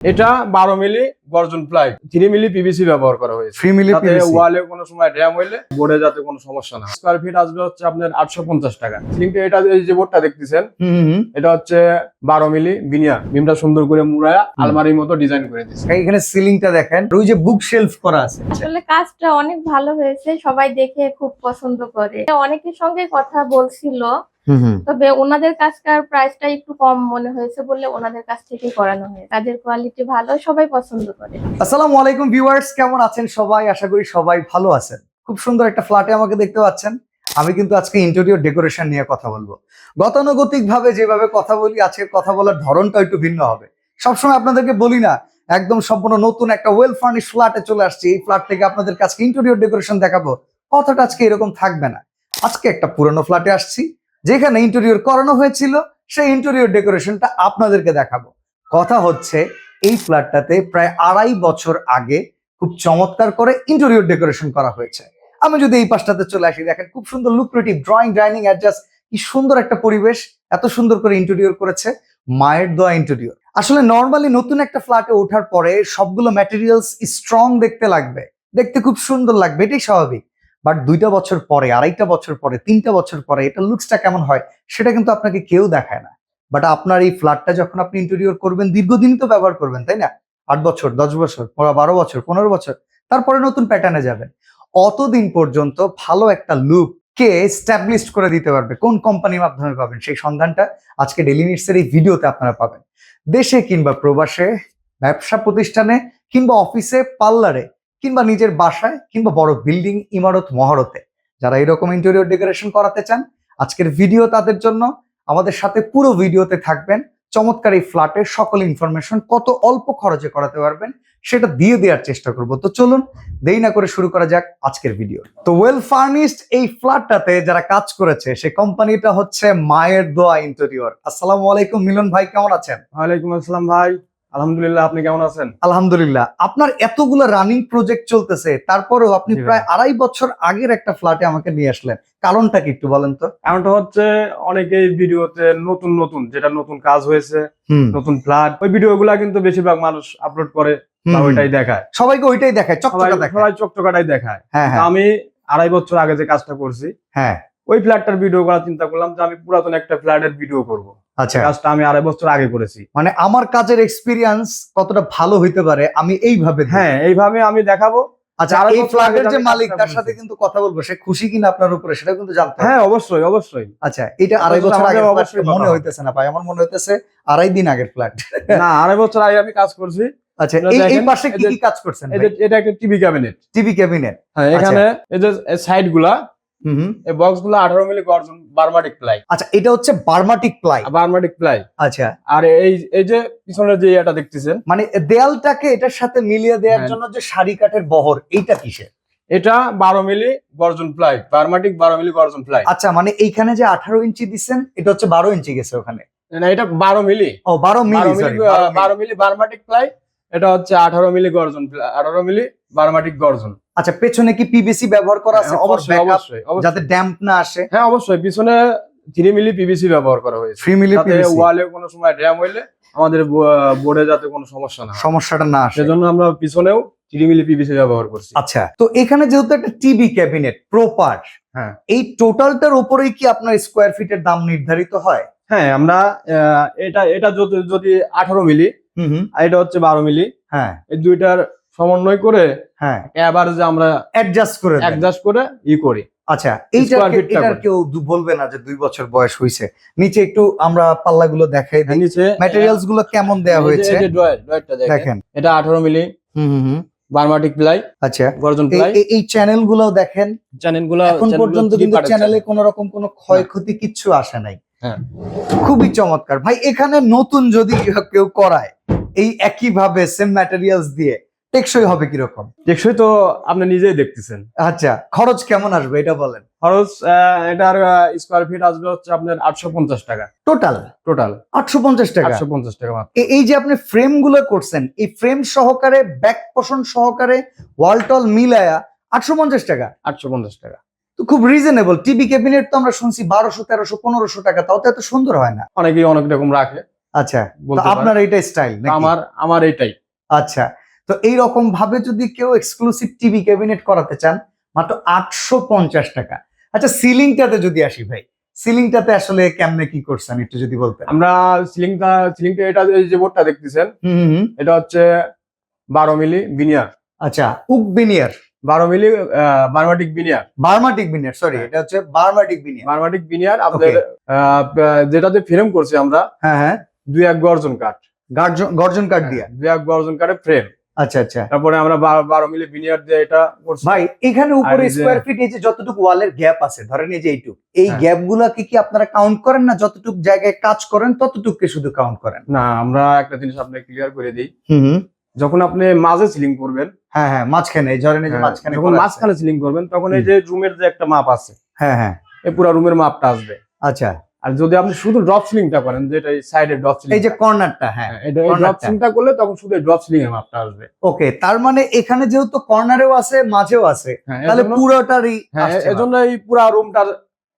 এটা বারো মিলি গর্জন প্লাই থ্রি মিলি পিভিসি ব্যবহার করা হয়েছে। থ্রি মিলি যাতে ওয়ালে কোনো সময় ড্যাম হইলে বোর্ডে যাতে কোনো সমস্যা না স্কোয়ার ফিট আসবে হচ্ছে আপনার আটশো পঞ্চাশ টাকা। সিলিংটা এটা এই যে বোর্ডটা দেখতেছেন এটা হচ্ছে বারো মিলি বিনিয়ার বিমটা সুন্দর করে মুড়ায়া আলমারির মতো ডিজাইন করে দিচ্ছে এখানে সিলিংটা দেখেন ওই যে বুক শেলফ করা আছে। আসলে কাজটা অনেক ভালো হয়েছে সবাই দেখে খুব পছন্দ করে। অনেকের সঙ্গে কথা বলছিল তবে ওনাদের কাজটার প্রাইসটা একটু কম মনে হয়েছে বলে ওনাদের কাছ থেকে করানো হয় তাদের কোয়ালিটি ভালো সবাই পছন্দ করে। আসসালামু আলাইকুম ভিউয়ার্স কেমন আছেন সবাই? আশা করি সবাই ভালো আছেন। খুব সুন্দর একটা ফ্ল্যাটে আমাকে দেখতে পাচ্ছেন। আমি কিন্তু আজকে ইন্টেরিয়র ডেকোরেশন নিয়ে কথা বলব। গতানুগতিক ভাবে যেভাবে কথা বলি আজকে কথা বলার ধরনটা একটু ভিন্ন হবে। সবসময় আপনাদেরকে বলি না একদম সম্পূর্ণ নতুন একটা ওয়েল ফার্নিশ ফ্ল্যাটে চলে আসছি। এই ফ্ল্যাট থেকে আপনাদের কাছে ইন্টেরিয়র ডেকোরেশন দেখাবো। কথাটা আজকে এরকম থাকবে না। আজকে একটা পুরনো ফ্ল্যাটে আসছি। যেখানে ইন্টেরিয়র করানো হয়েছিল, সেই ইন্টেরিয়র ডেকোরেশনটা আপনাদেরকে দেখাবো। কথা হচ্ছে, এই ফ্ল্যাটটাতে প্রায় আড়াই বছর আগে খুব চমৎকার করে ইন্টেরিয়র ডেকোরেশন করা হয়েছে। আমি যদি এই পাশটাতে চলে আসি, দেখেন খুব সুন্দর লুক্রেটিভ ড্রয়িং ডাইনিং অ্যাডজাস্ট কি সুন্দর একটা পরিবেশ, এত সুন্দর করে ইন্টেরিয়র করেছে, মায়ের দোয়া ইন্টেরিয়র আসলে নর্মালি নতুন একটা ফ্ল্যাটে ওঠার পরে সবগুলো ম্যাটেরিয়ালস স্ট্রং দেখতে লাগবে। দেখতে খুব সুন্দর লাগবে, এটাই স্বাভাবিক। বাট দুইটা বছর পরে, আড়াইটা বছর পরে, তিনটা বছর পরে এটা লুকসটা কেমন হয়, সেটা কিন্তু আপনাকে কেউ দেখায় না। বাট আপনার এই ফ্ল্যাটটা যখন আপনি ইন্টেরিয়র করবেন দীর্ঘদিন তো ব্যবহার করবেন, তাই না? আট বছর, দশ বছর বারো বছর, পনেরো বছর, তারপরে নতুন প্যাটার্নে যাবেন। অতদিন পর্যন্ত ভালো একটা লুক কে স্ট্যাবলিশ করে দিতে পারবে। কোন কোম্পানির মাধ্যমে পাবেন? সেই সন্ধানটা আজকে ডেলি নিটসের এই ভিডিওতে আপনারা পাবেন। দেশে কিংবা প্রবাসে, ব্যবসা প্রতিষ্ঠানে কিংবা অফিসে পার্লারে কিংবা নিজের বাসায় কিংবা বড় বিল্ডিং, ইমারত, মহারতে। যারা এরকম ইন্টেরিয়র ডেকোরেশন করাতে চান, আজকের ভিডিও তাদের জন্য। আমাদের সাথে পুরো ভিডিওতে থাকবেন। চমৎকার এই ফ্ল্যাটের সকল ইনফরমেশন কত অল্প খরচে করাতে পারবেন, সেটা দিয়ে দেওয়ার চেষ্টা করব। তো চলুন, দেরি না করে শুরু করা যাক আজকের ভিডিও তো ওয়েল ফার্নিশড এই ফ্ল্যাটটাতে যারা কাজ করেছে সেই কোম্পানিটা হচ্ছে মায়ের দোয়া ইন্টেরিয়র আসসালামু আলাইকুম, মিলন ভাই, কেমন আছেন? ওয়ালাইকুম আসসালাম ভাই। আলহামদুলিল্লাহ আপনি কেমন আছেন? আলহামদুলিল্লাহ। আপনার এতগুলো রানিং প্রজেক্ট চলতেছে তারপরেও আপনি প্রায় আড়াই বছর আগের একটা ফ্ল্যাটে আমাকে নিয়ে আসলেন। কারণটা কি একটু বলেন তো? এমনটা হচ্ছে অনেকেই ভিডিওতে নতুন নতুন যেটা নতুন কাজ হয়েছে নতুন ফ্ল্যাট ওই ভিডিও গুলা কিন্তু বেশিরভাগ মানুষ আপলোড করে ওইটাই দেখায়। সবাইকে ওইটাই দেখায় সবাই চকচকা দেখায়। সবাই চকচকাটাই দেখায়। হ্যাঁ হ্যাঁ। আমি আড়াই বছর আগে যে কাজটা করছি হ্যাঁ। ওই ফ্ল্যাটটার ভিডিও করার চিন্তা করলাম যে আমি পুরাতন একটা ফ্ল্যাটের ভিডিও করব। আচ্ছা। কাজটা আমি আড়াই বছর আগে করেছি। মানে আমার কাজের এক্সপিরিয়েন্স কতটা ভালো হইতে পারে আমি এইভাবে হ্যাঁ এইভাবে আমি দেখাবো। আচ্ছা আড়াই এই ফ্ল্যাটের যে মালিক তার সাথে কিন্তু কথা বলব সে খুশি কিনা আপনার উপরে সেটা কিন্তু জানতে হ্যাঁ অবশ্যই অবশ্যই। আচ্ছা এটা আড়াই বছর আগে অবশ্যই মনে হইতেছে না ভাই আমার মনে হইতেছে আড়াই দিন আগের ফ্ল্যাট না আড়াই বছর আগে আমি কাজ করছি। আচ্ছা এই পাশে কি কি কাজ করছেন এটা একটা টিভি ক্যাবিনেট। TV cabinet. হ্যাঁ এখানে এই যে সাইডগুলা হুম হুম। এই বক্সগুলা আঠারো মিলি গর্জন বারমাটিক প্লাই আচ্ছা এটা হচ্ছে বার্মাটিক প্লাই বারমাটিক প্লাই আচ্ছা। আর এই এই যে পিছনের যে এটা দেখতেছেন? মানে দেয়ালটাকে এটার সাথে মিলিয়ে দেওয়ার হ্যাঁ। জন্য যে সারি কাঠের বহর এইটা কিসের? এটা বারো মিলি গর্জন প্লাই বারমাটিক বারো মিলি গর্জন প্লাই আচ্ছা মানে এইখানে যে আঠারো ইঞ্চি দিচ্ছেন এটা হচ্ছে বারো ইঞ্চি গেছে ওখানে। না এটা বারো মিলি ও বারো মিলি বারো মিলি বারমাটিক প্লাই এটা হচ্ছে আঠারো মিলি গর্জন আঠারো মিলি বারমাটিক গর্জন আচ্ছা পেছনে কি পিভিসি ব্যবহার করা আছে? হ্যাঁ, অবশ্যই অবশ্যই। যাতে ড্যাম্প না আসে? হ্যাঁ অবশ্যই পিছনে থ্রি মিলি পিভিসি ব্যবহার করা হয়েছে। থ্রি মিলি ওয়ালে কোনো সময় ড্যাম হইলে আমাদের বোর্ডে যাতে কোনো সমস্যা না সমস্যাটা না আসে। সেজন্য আমরা পিছনেও থ্রি মিলি পিভিসি ব্যবহার করছি। আচ্ছা তো এখানে যেহেতু একটা টিভি ক্যাবিনেট প্রপার হ্যাঁ। এই টোটালটার উপরেই কি আপনার স্কোয়ার ফিটের দাম নির্ধারিত হয়? হ্যাঁ আমরা এটা এটা যদি আঠারো মিলি হুম হুম। আর এটা হচ্ছে বারো মিলি হ্যাঁ। এই দুইটার সমন্বয় করে হ্যাঁ। এবার যে আমরা অ্যাডজাস্ট করে অ্যাডজাস্ট করে ই করি। আচ্ছা এইটার Square feet টা এটার করে। কেউ বলবে না যে দুই বছর বয়স হয়েছে নিচে একটু আমরা পাল্লাগুলো দেখাই হ্যাঁ, দিই। নিচে ম্যাটেরিয়ালসগুলো কেমন দেয়া হয়েছে? ড্রয়ারটা দেখেন। এটা আঠারো মিলি। হুম হুম বারমাটিক প্লাই আচ্ছা। গর্জন এই- প্লাই এই- এই চ্যানেলগুলো দেখেন। চ্যানেলগুলা এখন পর্যন্ত কিন্তু চ্যানেলে কোন রকম কোনো ক্ষয়ক্ষতি কিচ্ছু আসে নাই। হ্যাঁ। খুবই চমৎকার। ভাই এখানে নতুন যদি কেউ করায় এই একই ভাবে সেম ম্যাটেরিয়ালস দিয়ে টেকসই হবে কীরকম? টেকসই তো আপনি নিজেই দেখতেছেন। আচ্ছা খরচ কেমন আসবে এটা বলেন? খরচ এটার স্কোয়ার ফিট আসবে হচ্ছে আপনার আটশো পঞ্চাশ টাকা। টোটাল টোটাল আটশো পঞ্চাশ টাকা? আটশো পঞ্চাশ টাকা এই যে আপনি ফ্রেমগুলো করছেন এই ফ্রেম সহকারে ব্যাক পোষণ সহকারে ওয়াল টল মিলায়া আটশো পঞ্চাশ টাকা? আটশো পঞ্চাশ টাকা। তো খুব রিজনেবল টিভি ক্যাবিনেট তো আমরা শুনছি বারোশো তেরোশো পনেরোশো টাকা তাও তো এত সুন্দর হয় না। অনেকেই অনেক রকম রাখে। আচ্ছা। আপনার এইটা স্টাইল আমার আমার এটাই আচ্ছা তো এই রকম ভাবে যদি কেউ এক্সক্লুসিভ টিভি ক্যাবিনেট করাতে চান মাত্র আটশো পঞ্চাশ টাকা। আচ্ছা সিলিংটাতে যদি আসি ভাই সিলিংটাতে আসলে কেমনে কি করছেন একটু যদি বলতেন? আমরা সিলিংটা সিলিংটা এটা এই যে বোর্ডটা দেখতেছেন। এটা হচ্ছে বারো মিলি বিনিয়ার আচ্ছা উক বিনিয়ার বারো মিলি বারমাটিক বিনিয়ার বার্মাটিক বিনিয়ার সরি হ্যাঁ। এটা হচ্ছে বার্মাটিক বিনিয়ার বারমাটিক বিনিয়ার আপনাদের আহ, যেটাতে ফ্রেম করছি আমরা হ্যাঁ হ্যাঁ। দুই এক গর্জন কাঠ। গর্জন গর্জন কাঠ দিয়া। দুই এক গর্জন কাঠের ফ্রেম আচ্ছা আচ্ছা। তারপরে আমরা বারো- মিলি বিনিয়ার দিয়ে এটা ভাই এখানে উপরে স্কোয়ার ফিট এই যে যতটুকু ওয়ালের গ্যাপ আছে ধরেন এই যে এইটুক এই। গ্যাপ গুলাকে কি আপনারা কাউন্ট করেন না? যতটুকু জায়গায় কাজ করেন ততটুকুকে শুধু কাউন্ট করেন? না আমরা একটা জিনিস আপনাকে ক্লিয়ার করে দিই। হুম যখন আপনি মাঝে সিলিং করবেন হ্যাঁ হ্যাঁ মাঝখানে এই ধরেন এই যে হ্যাঁ, মাঝখানে যখন মাঝখানে সিলিং করবেন তখন এই যে রুমের যে একটা মাপ আছে হ্যাঁ হ্যাঁ। এই পুরো রুমের মাপটা আসবে। আচ্ছা। আর যদি আপনি শুধু ড্রপ সিলিংটা করেন যেটা সাইডে ড্রপ সিলিং এই যে কর্নারটা হ্যাঁ এটা corner ড্রপ। সিলিংটা করলে তখন শুধু ড্রপ সিলিং এর মাপটা আসবে। ওকে তার মানে এখানে যেহেতু কর্নারেও আছে মাঝেও আছে হ্যাঁ তাহলে পুরোটারই হ্যাঁ এজন্য এই পুরো রুমটার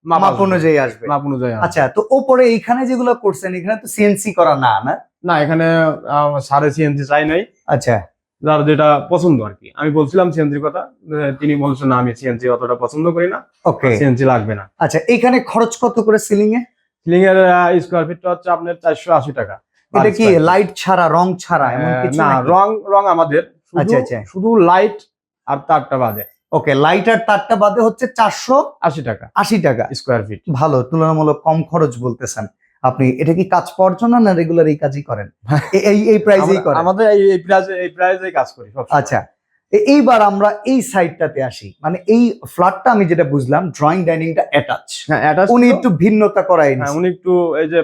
মাপ মাপ অনুযায়ী আসবে। মাপ অনুযায়ী আচ্ছা তো ওপরে এইখানে যেগুলো করছেন এখানে তো সিএনসি করা না না? না এখানে সাড়ে সিএনজি চাই নাই। আচ্ছা। যার যেটা পছন্দ আর কি। আমি বলছিলাম সিএনজির কথা তিনি বলছেন না আমি সিএনজি অতটা পছন্দ করি না ওকে। সিএনজি লাগবে না। আচ্ছা এখানে খরচ কত করে সিলিং এ সিলিং এর স্কোয়ার ফিটটা হচ্ছে আপনার চারশো আশি টাকা। এটা কি। লাইট ছাড়া রং ছাড়া এমন কিছু না রং রং আমাদের। শুধু- আচ্ছা, আচ্ছা। শুধু লাইট আর তারটা বাদে। ওকে লাইট আর তারটা বাদে হচ্ছে চারশো আশি টাকা। আশি টাকা। স্কোয়ার ফিট ভালো তুলনামূলক কম খরচ বলতেছেন। আপনি এটা কি কাজ পাওয়ার জন্য না রেগুলার এই কাজই করেন? এই এই প্রাইজেই করেন। আমাদের এই এই প্রাইজে এই প্রাইজে কাজ করি আচ্ছা এইবার আমরা এই সাইডটাতে আসি। মানে এই ফ্ল্যাটটা আমি যেটা বুঝলাম ড্রয়িং ডাইনিংটা অ্যাটাচ হ্যাঁ অ্যাটাচ উনি একটু ভিন্নতা করাই না উনি একটু এই যে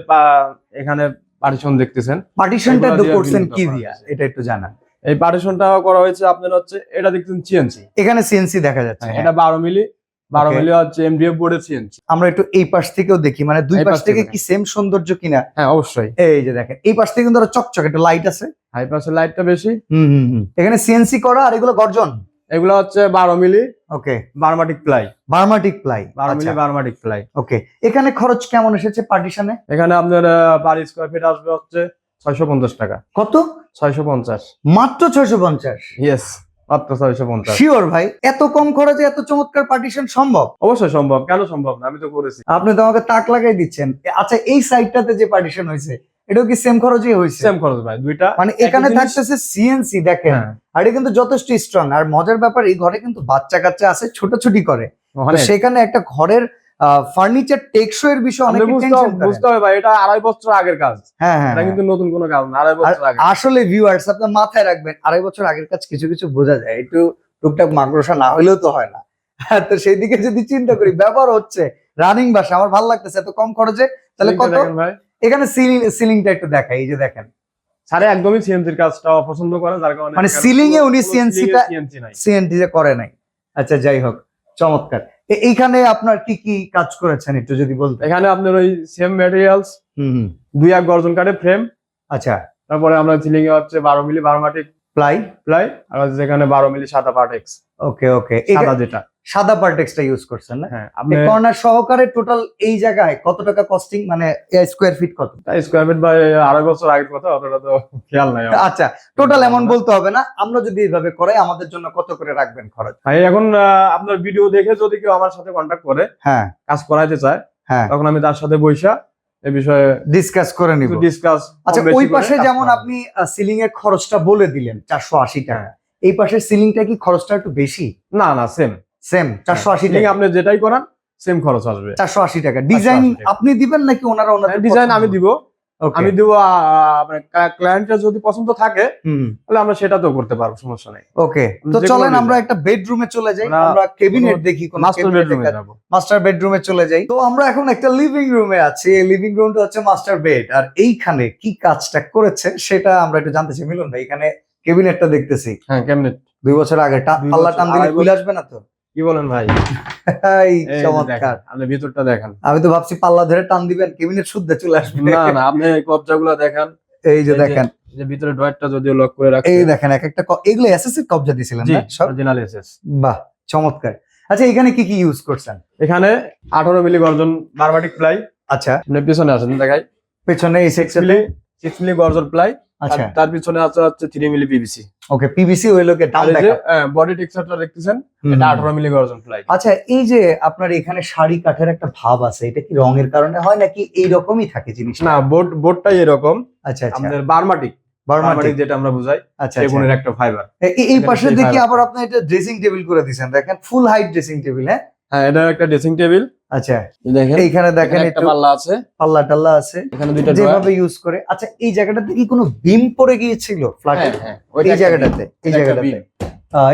এখানে পার্টিশন দেখতেছেন। পার্টিশনটা দিয়ে করছেন কি দিয়া এটা একটু জানান। এই পার্টিশনটা করা হয়েছে আপনার হচ্ছে এটা দেখতেন সিএনসি এখানে সিএনসি দেখা যাচ্ছে। এটা বারো মিলি। বারো Okay. মিলি হচ্ছে এমডিএফ বোর্ডের সিএনসি আমরা একটু এই পাশ থেকেও দেখি মানে দুই পাশ পাশ থেকে কি সেম সৌন্দর্য কিনা? হ্যাঁ অবশ্যই। এই যে দেখেন এই পাশ থেকে কিন্তু চকচক একটা লাইট আছে। হাই পাসের লাইটটা বেশি। হুম হুম হুম। এখানে সিএনসি করা আর এগুলো গর্জন? এগুলো হচ্ছে বারো মিলি। ওকে বারমাটিক প্লাই বার্মাটিক প্লাই বারো মিলি বারমাটিক প্লাই ওকে এখানে খরচ কেমন এসেছে পার্টিশনে এখানে আপনার পার স্কোয়ার ফিট আসবে হচ্ছে ছয়শো পঞ্চাশ টাকা। কত? ছয়শো পঞ্চাশ। মাত্র ছয়শো পঞ্চাশ? ইয়েস মাত্র ছয়শো পঞ্চাশ। শিওর ভাই এত কম খরচে এত চমৎকার পার্টিশন সম্ভব? অবশ্যই সম্ভব কেন সম্ভব না? আমি তো করেছি। আপনি তো আমাকে তাক লাগাই দিচ্ছেন। আচ্ছা এই সাইডটাতে যে পার্টিশন হয়েছে এটাও কি সেম খরচই হয়েছে? সেম খরচ ভাই দুইটা মানে এখানে থাকতেছে সিএনসি দেখেন। হ্যাঁ। আর এটা কিন্তু যথেষ্ট স্ট্রং আর মজার ব্যাপার এই ঘরে কিন্তু বাচ্চা কাচ্চা আছে ছোটাছুটি করে। তো সেখানে একটা ঘরের ফার্নিচার টেকসই এর বিষয়ে অনেক বুঝতে টেনশন হবে- বুঝতে হবে ভাই এটা আড়াই বছর আগের কাজ। হ্যাঁ হ্যাঁ এটা কিন্তু নতুন কোনো কাজ না আড়াই বছর আগে আসলে ভিউয়ার্স আপনার মাথায় রাখবেন আড়াই বছর আগের কাজ কিছু কিছু বোঝা যায়। একটু টুকটাক মাকড়সা না হলেও তো হয় না। হ্যাঁ, তো সেই দিকে যদি চিন্তা করি ব্যবহার হচ্ছে রানিং বাসা আমার ভালো লাগতেছে এত কম খরচে তাহলে কত? এখানে সিলিং সিলিংটা একটু দেখাই এই যে দেখেন। সারে একদমই সিএনসির কাজটা অপছন্দ করে যার কারণে মানে ceiling এ উনি কোনো CNC ceiling এ টা- নাই। সিএনটি যে করে নাই। আচ্ছা যাই হোক চমৎকার। এইখানে আপনার কি কি কাজ করেছেন একটু যদি বলতে এখানে আপনার ওই সেম ম্যাটেরিয়ালস হুম হুম। দুই এক গর্জন কাঠের ফ্রেম আচ্ছা। তারপরে আমরা সিলিং এ হচ্ছে বারো মিলি বারো মাটি প্লাই প্লাই আর যেখানে বারো মিলি সাদা পার্টেক্স ওকে ওকে সাদা যেটা। সাদা পার্টেক্সটা ইউজ করছেন না? হ্যাঁ আপনি কর্নার সহকারে টোটাল এই জায়গায় কত টাকা কস্টিং মানে স্কোয়ার ফিট কত? স্কোয়ার ফিট বা আড়াই বছর আগের কথা অতটা তো খেয়াল নাই আচ্ছা টোটাল এমন বলতে হবে না আমরা যদি এইভাবে করে আমাদের জন্য কত করে রাখবেন খরচ? ভাই এখন আপনার ভিডিও দেখে যদি কেউ আমার সাথে কন্ট্যাক্ট করে হ্যাঁ। কাজ করাইতে চায় হ্যাঁ। তখন আমি তার সাথে বৈশা এ বিষয়ে ডিসকাস করে নিব। ডিসকাস আচ্ছা ওই পাশে যেমন আপনি সিলিং এর খরচটা বলে দিলেন চারশো আশি টাকা। হ্যাঁ। এই পাশের সিলিংটা কি খরচটা একটু বেশি? না না সেম সেম চারশো আশি টাকা। আপনি যেটাই করান সেম খরচ আসবে। চারশো আশি টাকা। ডিজাইন আপনি দিবেন নাকি ওনারা ওনাদের ডিজাইন আমি দিব. আমি দিব আপনার ক্লায়েন্টের যদি পছন্দ থাকে তাহলে আমরা সেটাতেও করতে পারব সমস্যা নেই। ওকে তো চলেন আমরা একটা বেডরুমে চলে যাই আমরা কেবিনেট দেখি কোন মাস্টার বেডরুমে যাব। মাস্টার বেডরুমে চলে যাই। তো আমরা এখন একটা লিভিং রুমে আছি। এই লিভিং রুমটা হচ্ছে মাস্টার বেড আর এইখানে কি কাজটা করেছে সেটা আমরা একটু জানতে চাই। মিলন ভাই এখানে কেবিনেটটা দেখতেছি। হ্যাঁ কেমনে দুই বছর আগে পাল্লা টান দিলে আসবে না তো? কি বলেন ভাই? চমৎকার। আপনি ভিতরটা দেখেন। আমি তো ভাবছি পাল্লা ধরে টান দিবেন কেবিনেট শুদ্ধ চলে আসবে। না না আপনি কবজাগুলো দেখেন। এই যে দেখেন। যে ভিতরে ড্রয়ারটা যদিও লক করে রাখছে। এই দেখেন এক একটা এগুলো এসএসসি কবজা দিছিলেন না সব? অরিজিনাল এসএস বাহ চমৎকার। আচ্ছা এখানে কি কি ইউজ করছেন? এখানে 18 মিলি গর্জন বারবাটিক প্লাই আচ্ছা। আপনি পিছনে আসেন দেখাই। পেছনে এই 6 সেকশনে মিলি সিক্স মিলি গর্জন প্লাই আচ্ছা। তার পিছনে আছে হচ্ছে three milli PVC okay PVC ওই এই দেখা বডি টেক্সচারটা দেখতেছেন এটা। আঠারো মিলি গর্জন প্লাই আচ্ছা এই যে আপনার এখানে শাড়ি কাঠের একটা ভাব আছে এটা কি রঙের কারণে হয় নাকি এই রকমই থাকে জিনিসটা? না বোর্ড বোর্ডটাই এরকম। আচ্ছা আচ্ছা। আমাদের বারমাটিক। বার্মাটিক। যেটা আমরা বুঝাই আচ্ছা সেগুনের আচ্ছা একটা ফাইবার এই- পাশে দেখি আবার আপনি এটা ড্রেসিং টেবিল করে দিয়েছেন দেখেন ফুল হাইট ড্রেসিং টেবিল হ্যাঁ? হ্যাঁ এটা একটা ড্রেসিং টেবিল আচ্ছা। দেখেন এইখানে দেখেন একটু পাল্লা আছে। পাল্লা টাল্লা আছে। এখানে দুইটা যেভাবে ইউজ করে। আচ্ছা এই জায়গাটাতে কি কোনো বিম পড়ে গিয়েছিল ফ্ল্যাটে? হ্যাঁ হ্যাঁ এই জায়গাটাতে এই জায়গাটাতে।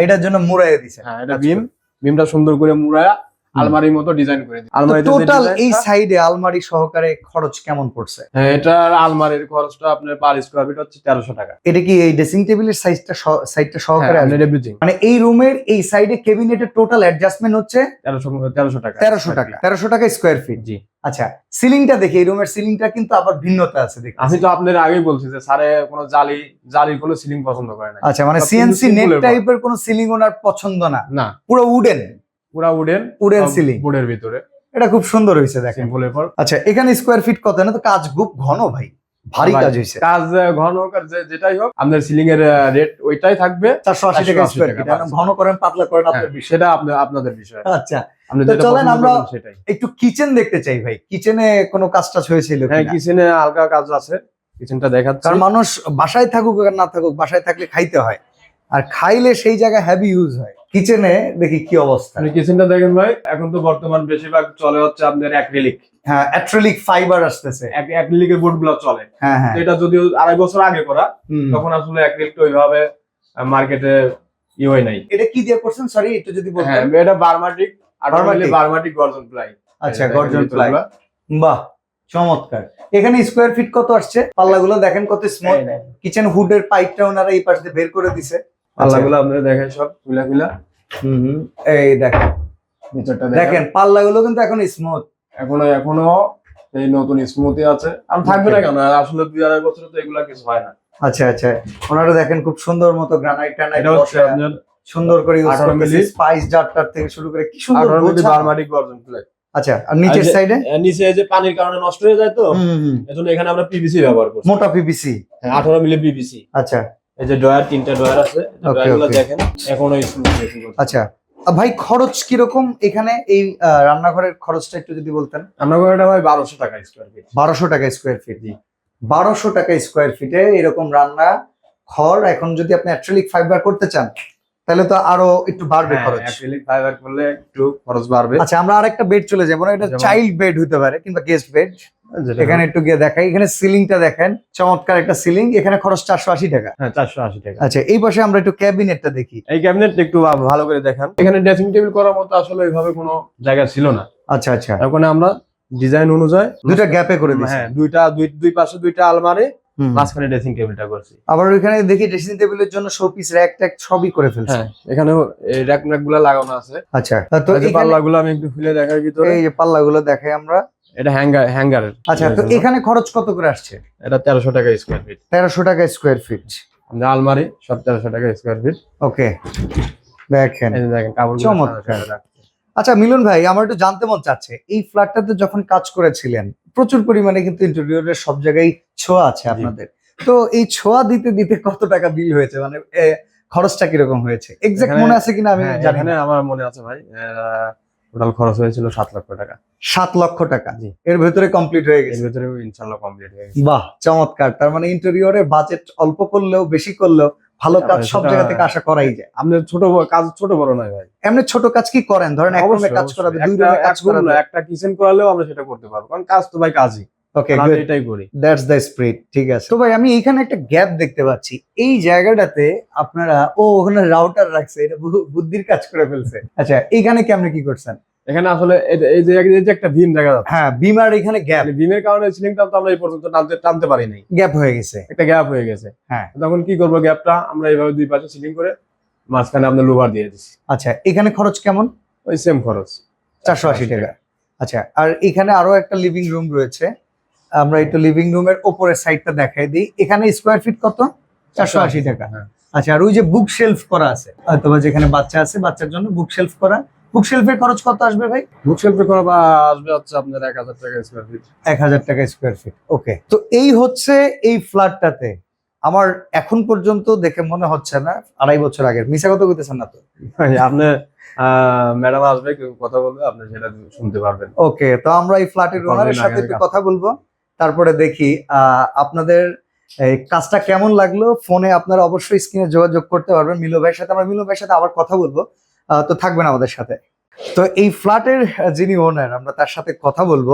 এটার জন্য মুড়াইয়া দিছে হ্যাঁ এটা বিম বিমটা সুন্দর করে মুড়ায়া আলমারির মতো ডিজাইন করে দিই আলমারিতে যে টোটাল এই সাইডে আলমারি সহকারে খরচ কেমন পড়ছে? হ্যাঁ এটার আলমারির খরচটা আপনার পার স্কোয়ার ফিট হচ্ছে তেরোশো টাকা। এটা কি এই ড্রেসিং টেবিলের সাইজটা সাইডটা সহকারে হ্যাঁ আসবে? এভরিথিং মানে এই রুমের এই সাইডে কেবিনেটের টোটাল অ্যাডজাস্টমেন্ট হচ্ছে তেরোশো তেরোশো টাকা তেরোশো টাকা তেরোশো টাকা স্কোয়ার ফিট জি। আচ্ছা সিলিংটা দেখি এই রুমের সিলিংটা কিন্তু আবার ভিন্নতা আছে দেখি আমি তো আপনার আগেই বলছি যে স্যারে কোনো জালি জালির কোনো সিলিং পছন্দ করে না আচ্ছা মানে সিএনসি নেট টাইপের কোনো সিলিং ওনার পছন্দ না? না। পুরো উডেন পুরা উডেন উডেন সিলিং বোর্ডের ভিতরে। এটা খুব সুন্দর হয়েছে দেখেন। সিম্পলের পর। আচ্ছা এখানে স্কোয়ার ফিট কত? না তো কাজ খুব ঘন ভাই। ভারী কাজ হয়েছে। কাজ ঘন হোক আর যেটাই হোক আপনার সিলিং এর রেট ওইটাই থাকবে। চারশো আশি টাকা 480 স্কোয়ার ফিট। ঘন করেন পাতলা করেন হ্যাঁ, সেটা আপনাদের বিষয়। আচ্ছা চলেন আমরা- একটু কিচেন দেখতে চাই ভাই। কিচেনে কোনো কাজ টাজ হয়েছিল হ্যাঁ? কিচেনে হালকা কাজ আছে। কিচেনটা দেখাচ্ছি। কারণ মানুষ বাসায় থাকুক আর না থাকুক বাসায় থাকলে খাইতে হয়। আর খাইলে সেই জায়গায় হ্যাভি ইউজ হয়। কিচেনে দেখি কি অবস্থা। কিচেনটা দেখেন ভাই এখন তো বর্তমান বেশিরভাগ চলে হচ্ছে আপনার অ্যাক্রিলিক হ্যাঁ ফাইবার আসতেছে। অ্যাক্রিলিকের বোর্ডগুলো চলে। হ্যাঁ হ্যাঁ। এটা যদিও আড়াই বছর আগে করা। তখন আসলে ওইভাবে মার্কেটে ই হয় নাই। এটা কি দিয়ে করছেন? সরি একটু যদি হ্যাঁ বলতেন এটা বারমাটিক আর Barmatic? গর্জন প্লাই আচ্ছা গর্জন প্লাই বাহ চমৎকার। এখানে স্কোয়ার ফিট কত আসছে? পাল্লাগুলো দেখেন কত স্মল কিচেন হুড হুডের পাইপটা ওনারা এই পাশে বের করে দিছে। পাল্লাগুলো আপনারা দেখেন সব খুলা খুলা। হুম হুম। এই দেখেন। ভিতরটা দেখেন। পাল্লাগুলো কিন্তু এখন স্মুথ এখনও এখনও এই নতুন স্মুথি আছে। আর থাকবে না কেন? আসলে দুই আড়াই বছর তো এগুলা কিছু হয় না। আচ্ছা আচ্ছা। ওনারা দেখেন খুব সুন্দর মতো গ্রানাইট টানাইট আপনার সুন্দর করে ইউজ করতেছে স্পাইস জারটার থেকে শুরু করে কি সুন্দর গোছানো। বারমাটিক গর্জন প্লাই আচ্ছা আর নিচের সাইডে নিচে যে পানির কারণে নষ্ট হয়ে যায় তো এজন্য এখানে আমরা পিভিসি ব্যবহার করি মোটা পিভিসি আঠারো মিলি পিভিসি আচ্ছা। এই যে ড্রয়ার তিনটা ড্রয়ার আছে। Okay, ড্রয়ারগুলো দেখেন এখনও আচ্ছা ভাই খরচ কীরকম এখানে? এই রান্নাঘরের খরচটা একটু যদি বলতেন। রান্নাঘরটা ভাই বারোশো টাকা স্কোয়ার ফিট বারোশো টাকা স্কোয়ার ফিট বারোশো টাকা স্কোয়ার ফিটে এরকম রান্না ঘর এখন যদি আপনি অ্যাক্রিলিক ফাইবার করতে চান তাহলে তো আরও একটু বাড়বে খরচ। অ্যাক্রিলিক ফাইবার করলে একটু খরচ বাড়বে। আচ্ছা আমরা আরেকটা বেড চলে যাব এটা চাইল্ড বেড হতে পারে কিংবা গেস্ট বেড এখানে একটু গিয়ে দেখাই। এখানে সিলিংটা দেখেন। চমৎকার একটা সিলিং এখানে খরচ চারশো আশি টাকা। হ্যাঁ চারশো আশি টাকা। আচ্ছা এই পাশে আমরা একটু ক্যাবিনেটটা দেখি। এই ক্যাবিনেট একটু ভালো করে দেখান। এখানে ড্রেসিং টেবিল করার মতো আসলে ওইভাবে কোনো জায়গা ছিল না। আচ্ছা আচ্ছা। ওখানে আমরা ডিজাইন অনুযায়ী দুইটা গ্যাপে করে দিচ্ছি হ্যাঁ দুইটা দুই দুই পাশে দুইটা আলমারি মাঝখানে ড্রেসিং টেবিলটা করছি। আবার ওইখানে দেখি ড্রেসিং টেবিলের জন্য শোপিস র্যাক ট্যাক সবই করে ফেলছে। হ্যাঁ এখানেও এই র্যাক ম্যাকগুলা লাগানো আছে। আচ্ছা তো এই পাল্লাগুলো আমি একটু খুলে দেখার ভিতরে। এই যে পাল্লাগুলো দেখাই আমরা। এটা হ্যাঙ্গার হ্যাঙ্গারের আচ্ছা তো এখানে খরচ কত করে আসছে? এটা তেরোশো টাকা স্কোয়ার ফিট তেরোশো টাকা স্কোয়ার ফিট আমাদের আলমারি সব তেরোশো টাকা স্কোয়ার ফিট ওকে দেখেন। এই দেখেন কাপড় চমৎকার। আচ্ছা মিলন ভাই আমার একটু জানতে মন চাচ্ছে। এই ফ্ল্যাটটাতে যখন কাজ করেছিলেন প্রচুর পরিমাণে কিন্তু ইন্টেরিয়রের সব জায়গায় ছোঁয়া আছে আপনাদের। তো এই ছোঁয়া দিতে দিতে কত টাকা বিল হয়েছে? মানে খরচটা কীরকম হয়েছে? এক্সাক্ট এখানে- মনে আছে কিনা আমি জানি না। আমার মনে আছে ভাই টোটাল খরচ হয়েছিল সাত লক্ষ টাকা। সাত লক্ষ টাকা? জি। এর ভেতরে কমপ্লিট হয়ে এর গেছে ভিতরে ইনশাল্লাহ কমপ্লিট হয়ে গেছে। বাহ চমৎকার। তার মানে ইন্টেরিয়রে বাজেট অল্প করলেও বেশি করলেও ভালো কাজ সব জায়গা থেকে আশা করাই যায়। আপনার ছোট কাজ ছোট বড় নয় ভাই। এমনি ছোট কাজ কি করেন? ধরেন এক রুমে কাজ। করাবে দুই রুমে কাজ করাবে একটা কিচেন করালেও আমরা সেটা করতে পারব। কারণ কাজ তো ভাই কাজই। ওকে আমি এটাই করি। দ্যাটস দ্য স্প্রিট ঠিক আছে। তো ভাই আমি এখানে একটা গ্যাপ দেখতে পাচ্ছি। এই জায়গাটাতে আপনারা ও ওখানে রাউটার রাখছে এটা বুদ্ধির কাজ করে ফেলছে। আচ্ছা এইখানে কেমনে কি করছেন? এখানে আসলে এই- যে এই যে একটা ভীম দেখা যাচ্ছে। হ্যাঁ বিমার এখানে গ্যাপ ভীমের কারণে সিলিংটা তো আমরা এই পর্যন্ত টানতে টানতে পারি নাই। গ্যাপ হয়ে গেছে। একটা গ্যাপ হয়ে গেছে। হ্যাঁ। তখন কি করব গ্যাপটা আমরা এইভাবে দুই পাশে সিলিং করে মাঝখানে আমরা লোভার দিয়ে দিচ্ছি। আচ্ছা এখানে খরচ কেমন? ওই সেম খরচ। চারশো আশি টাকা। আচ্ছা আর এখানে আরও একটা লিভিং রুম রয়েছে। আমরা একটু লিভিং রুমের ওপরের সাইডটা দেখাই দিই। এখানে স্কোয়ার ফিট কত? চারশো আশি টাকা। হ্যাঁ। আচ্ছা আর ওই যে বুক শেলফ করা আছে অথবা যেখানে বাচ্চা আছে বাচ্চার জন্য বুক শেলফ করা। বুক শেলফের খরচ কত আসবে ভাই? বুক শেলফে করা বা আসবে হচ্ছে আপনার এক হাজার টাকা স্কোয়ার ফিট এক হাজার টাকা স্কোয়ার ফিট ওকে তো এই হচ্ছে এই ফ্ল্যাটটাতে আমার এখন পর্যন্ত দেখে মনে হচ্ছে না আড়াই বছর আগের। মিশা কথা কইতেছেন না তো? আপনি ম্যাডাম আসবে কথা বলবে আপনি সেটা শুনতে পারবেন। ওকে তো আমরা এই ফ্ল্যাটের ওনারের সাথে একটু কথা বলব তারপরে দেখি আহ, আপনাদের এই কাজটা কেমন লাগল? ফোনে আপনারা অবশ্যই স্ক্রিনে যোগাযোগ করতে পারবেন। মিলো ভাইয়ের সাথে আমরা মিলো ভাইয়ের সাথে আবার কথা বলব। তো থাকবেন আমাদের সাথে। তো এই ফ্ল্যাটের যিনি ওনার আমরা তার সাথে কথা বলব।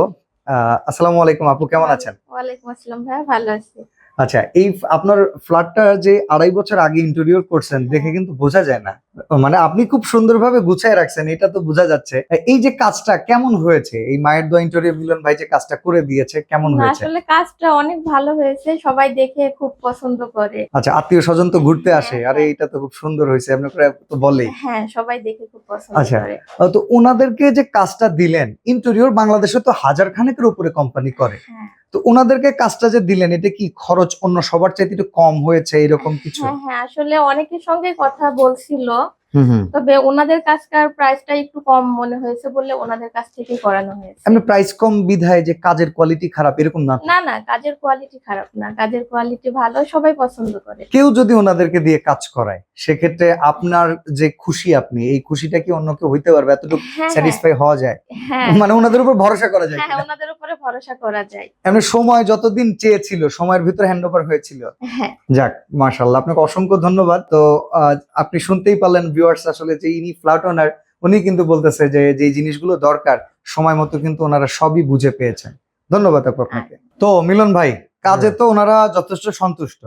আহ, আসসালামু আলাইকুম আপু কেমন আছেন? ওয়ালাইকুম আসসালাম ভাই ভালো আছি। আচ্ছা এই আপনার ফ্ল্যাটটা যে আড়াই বছর আগে ইন্টেরিয়র করছেন দেখে কিন্তু বোঝা যায় না। মানে আপনি খুব সুন্দরভাবে গুছায় রাখছেন এটা তো বোঝা যাচ্ছে। এই যে কাজটা কেমন হয়েছে? এই মায়ের দোয়া ইন্টেরিয়র মিলন ভাই যে কাজটা করে দিয়েছে কেমন হয়েছে? আসলে কাজটা অনেক ভালো হয়েছে সবাই দেখে খুব পছন্দ করে। আচ্ছা আত্মীয় স্বজন তো ঘুরতে আসে আরে এটা তো খুব সুন্দর হয়েছে আপনি তো বলেই। হ্যাঁ সবাই দেখে খুব পছন্দ আচ্ছা। তো ওনাদেরকে যে কাজটা দিলেন ইন্টেরিয়র বাংলাদেশে তো হাজার খানেকের উপরে কোম্পানি করে। হ্যাঁ। তো ওনাদেরকে কাজটা যে দিলেন এটা কি খরচ অন্য সবার চাইতে একটু কম হয়েছে এরকম কিছু? হ্যাঁ হ্যাঁ আসলে অনেকের সঙ্গে কথা বলছিল তবে ওনাদের কাজকার প্রাইসটা একটু কম মনে হয়েছে বলে ওনাদের কাছ থেকেই করানো হয়েছে। এমনি প্রাইস কম বিধায় যে কাজের কোয়ালিটি খারাপ এরকম না? না না কাজের কোয়ালিটি খারাপ না। কাজের কোয়ালিটি ভালো সবাই পছন্দ করে। কেউ যদি ওনাদেরকে দিয়ে কাজ করায় সেক্ষেত্রে আপনার যে খুশি আপনি এই খুশিটা কি অন্য কেউ হইতে পারবে? এতটুকু হ্যাঁ হ্যাঁ, স্যাটিসফাই হওয়া যায়? হ্যাঁ। মানে ওনাদের উপর ভরসা করা যায় হ্যাঁ ওনাদের উপরে ভরসা করা যায়। এমনি সময় যতদিন চেয়েছিল সময়ের ভিতরে হ্যান্ড ওভার হয়েছিল। হ্যাঁ। যাক মার্শাল্লাহ আপনাকে অসংখ্য ধন্যবাদ। তো আপনি শুনতেই পারলেন ভিউয়ার্স আসলে যে ইনি ফ্ল্যাট ওনার উনি কিন্তু বলতেছে যে যে জিনিসগুলো দরকার সময় মতো কিন্তু ওনারা সবই বুঝে পেয়েছেন। ধন্যবাদ আপনাকে। তো মিলন ভাই কাজে তো ওনারা যথেষ্ট সন্তুষ্ট।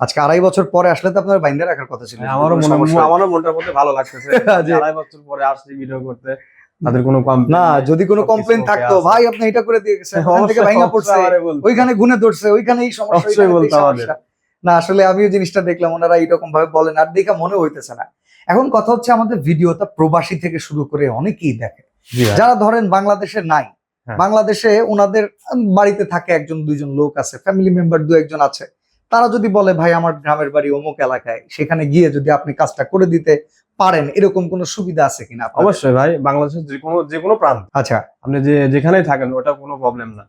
আজকে আড়াই বছর পরে আসলে তো আপনার বাইন্দা রাখার কথা ছিল। আমারও মনে আমারও মনটার মধ্যে ভালো লাগতেছে। আড়াই বছর পরে আসছি ভিডিও করতে তাদের কোনো complaint না যদি কোনো কমপ্লেন থাকতো ভাই আপনি এটা করে দিয়ে গেছেন ওখান থেকে ভাঙা পড়ছে ওইখানে গুনে ধরছে ওইখানে এই সমস্যা। না আসলে আমিও জিনিসটা দেখলাম ওনারা এইরকম ভাবে বলেন আর দেখে মনে হইতেছে না। এখন কথা হচ্ছে আমাদের ভিডিওটা প্রবাসী থেকে শুরু করে অনেকেই দেখে। যারা ধরেন বাংলাদেশে নাই হ্যাঁ। বাংলাদেশে ওনাদের বাড়িতে থাকে একজন দুইজন লোক আছে ফ্যামিলি মেম্বার দু একজন আছে। তারা যদি বলে ভাই আমার গ্রামের বাড়ি অমুক এলাকায় সেখানে গিয়ে যদি আপনি কাজটা করে দিতে পারেন এরকম কোনো সুবিধা আছে কিনা অবশ্যই ভাই বাংলাদেশের যে কোনো যে কোনো প্রান্ত। আচ্ছা। আপনি যে যেখানেই থাকেন ওটা কোনো প্রবলেম না।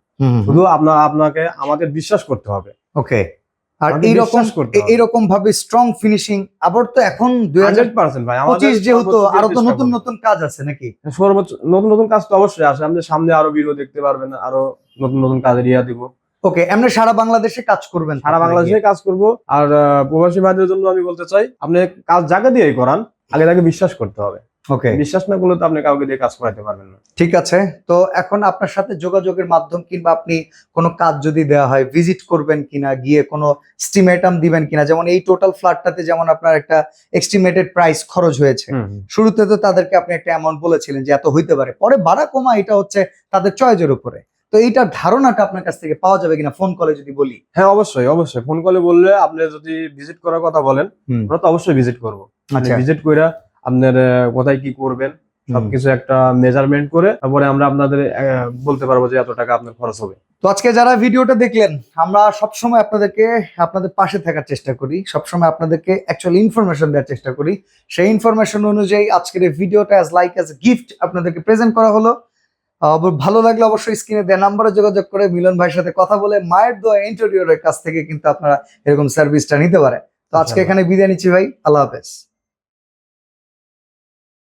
শুধু আপনার আপনাকে আমাদের বিশ্বাস করতে হবে। ওকে আর এইরকম এইরকম ভাবে স্ট্রং ফিনিশিং আবার তো এখন দুই হাজার পার্সেন্ট ভাই পঁচিশ যেহেতু আরও তো নতুন নতুন কাজ আছে নাকি? সর্বোচ্চ নতুন নতুন কাজ তো অবশ্যই আসে। আপনি সামনে আরও ভিডিও দেখতে পারবেন আরও নতুন নতুন কাজের ইয়া দিব। ওকে এমনি সারা বাংলাদেশে কাজ করবেন সারা বাংলাদেশে কাজ করব। আর প্রবাসী ভাইদের জন্য আমি বলতে চাই আপনি কাজ জায়গা দিয়েই করান আগে তাকে বিশ্বাস করতে হবে। ওকে বিশ্বাস না করলে তো আপনি কাউকে দিয়ে কাজ করাতে পারবেন না। ঠিক আছে তো এখন আপনার সাথে যোগাযোগের মাধ্যম কিংবা আপনি কোনো কাজ যদি দেওয়া হয় ভিজিট করবেন কিনা গিয়ে কোনো স্টিমেটাম দিবেন কিনা যেমন এই টোটাল ফ্ল্যাটটাতে যেমন আপনার একটা এস্টিমেটেড প্রাইস খরচ হয়েছে। শুরুতে তো তাদেরকে আপনি একটা অ্যামাউন্ট বলেছিলেন যে এত হইতে পারে পরে বাড়া কমা এটা হচ্ছে তাদের চয়েজের উপরে। তো এইটার ধারণাটা আপনার কাছ থেকে পাওয়া যাবে কিনা? ফোন কলে যদি বলি। হ্যাঁ অবশ্যই অবশ্যই। ফোন কলে বললে আপনি যদি ভিজিট করার কথা বলেন আমরা তো অবশ্যই ভিজিট করব। আচ্ছা। ভিজিট করে আপনার কোথায় কি করবেন সবকিছু একটা মেজারমেন্ট করে তারপরে আমরা আপনাদের বলতে পারব যে এত টাকা আপনার খরচ হবে। তো আজকে যারা ভিডিওটা দেখলেন আমরা সবসময় আপনাদেরকে আপনাদের পাশে থাকার চেষ্টা করি সবসময় আপনাদেরকে অ্যাকচুয়ালি ইনফরমেশন দেওয়ার চেষ্টা করি। সেই ইনফরমেশন অনুযায়ী আজকের এই ভিডিওটা অ্যাজ লাইক অ্যাজ গিফট আপনাদেরকে প্রেজেন্ট করা হলো। ভালো লাগলে অবশ্যই স্ক্রিনে দেওয়া নাম্বারে যোগাযোগ করে মিলন ভাইয়ের সাথে কথা বলে মায়ের দোয়া ইন্টেরিয়রের কাছ থেকে কিন্তু আপনারা এরকম সার্ভিসটা নিতে পারেন। তো আজকে এখানে বিদায় নিচ্ছি ভাই আল্লাহ হাফেজ।